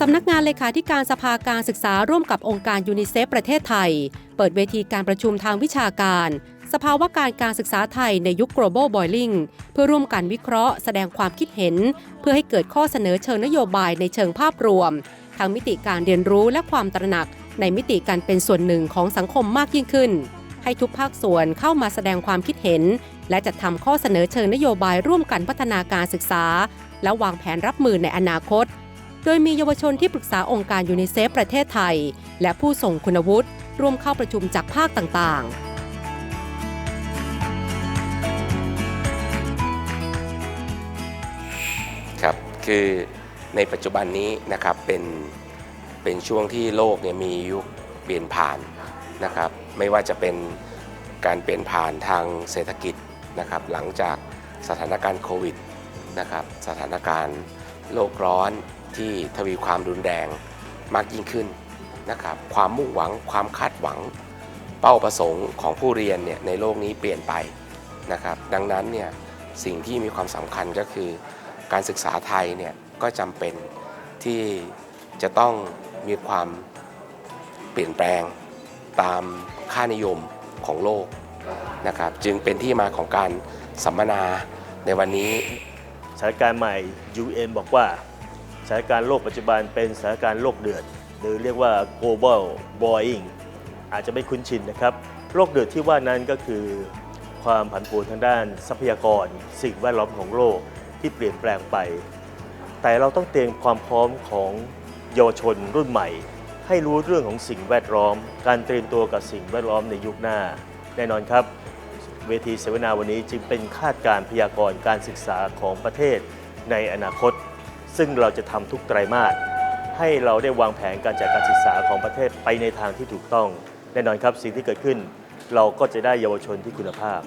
สำนักงานเลขาธิการสภาการศึกษาร่วมกับองค์การยูนิเซฟประเทศไทย เปิดเวทีการประชุมทางวิชาการ สภาวะการการศึกษาไทยในยุค global boiling เพื่อร่วมกันวิเคราะห์แสดงความคิดเห็น เพื่อให้เกิดข้อเสนอเชิงนโยบายในเชิงภาพรวม ทั้งมิติการเรียนรู้และความตระหนัก ในมิติการเป็นส่วนหนึ่งของสังคมมากยิ่งขึ้น ให้ทุกภาคส่วนเข้ามาแสดงความคิดเห็น และจัดทำข้อเสนอเชิงนโยบายร่วมกันพัฒนาการศึกษา และวางแผนรับมือในอนาคต โดยมีเยาวชนที่ปรึกษาองค์การยูนิเซฟประเทศไทย และผู้ส่งคุณวุฒิร่วมเข้าประชุมจากภาคต่างๆครับคือในปัจจุบันนี้นะครับเป็นเป็นช่วงที่โลกเนี่ยมียุคเปลี่ยนผ่านนะครับไม่ว่าจะเป็นการเปลี่ยนผ่านทางเศรษฐกิจนะครับหลังจากสถานการณ์โควิดนะครับสถานการณ์โลกร้อน ที่ทวีความรุนแรงมากยิ่งขึ้นนะครับความมุ่งหวังความคาดหวัง เป้าประสงค์ของผู้เรียนเนี่ยในโลกนี้เปลี่ยนไปนะครับดังนั้นเนี่ยสิ่งที่มีความสำคัญก็คือ การศึกษาไทยเนี่ยก็จำเป็นที่จะต้องมีความเปลี่ยนแปลงตามค่านิยมของโลกนะครับจึงเป็นที่มาของการสัมมนาในวันนี้สถานการณ์ใหม่ UN บอกว่า ถานการณ์โลกปัจจุบันเป็นสถานการณ์โลกเดือด หรือเรียกว่า global boiling อาจจะไม่คุ้นชินนะครับ โลกเดือดที่ว่านั้นก็คือความผันผวนทางด้านทรัพยากร สิ่งแวดล้อมของโลกที่เปลี่ยนแปลงไป แต่เราต้องเตรียมความพร้อมของเยาวชนรุ่นใหม่ ให้รู้เรื่องของสิ่งแวดล้อม การเตรียมตัวกับสิ่งแวดล้อมในยุคหน้า แน่นอนครับเวทีเสวนาวันนี้จึงเป็นคาดการณ์พยากรณ์การศึกษาของประเทศในอนาคต ซึ่งเราจะทำทุกไตรมาสให้เราได้วางแผนการจัดการศึกษาของประเทศไปในทางที่ถูกต้อง แน่นอนครับสิ่งที่เกิดขึ้น เราก็จะได้เยาวชนที่คุณภาพ